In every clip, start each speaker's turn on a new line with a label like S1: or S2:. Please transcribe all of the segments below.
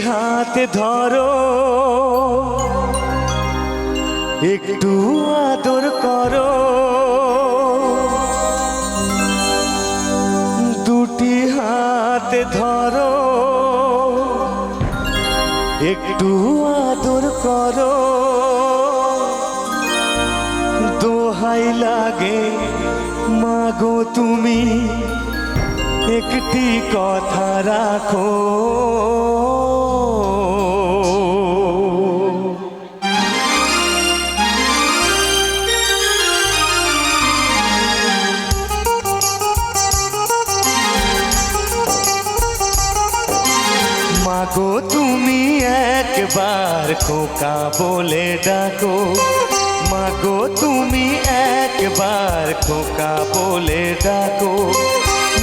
S1: হাত ধরো। একটু আদর করো। দুটি হাত ধরো। একটু আদর করো। দোহাই লাগে, মাগো তুমি। একটি কথা রাখো। মাগো, তুমি একবার খোকা বলে ডাকো। মাগো, তুমি একবার খোকা বলে ডাকো।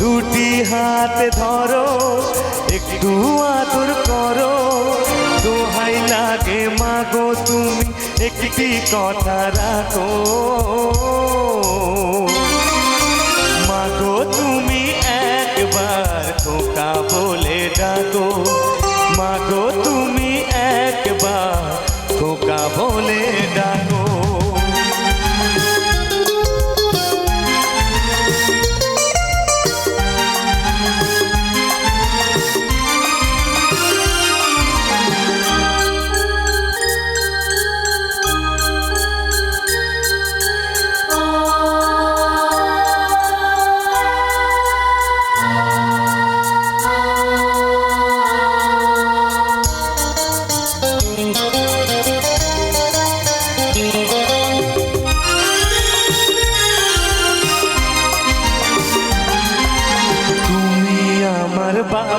S1: দুটি হাত ধরো একটু আদর করো। দোহাই লাগে মাগো তুমি একটি কথা রাখো।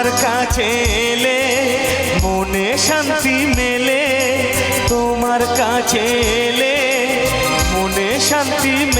S1: তোমার কাছে এলে মনে শান্তি মেলে। তোমার কাছে এলে মনে শান্তি মেলে।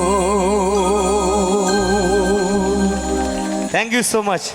S1: Thank you so much.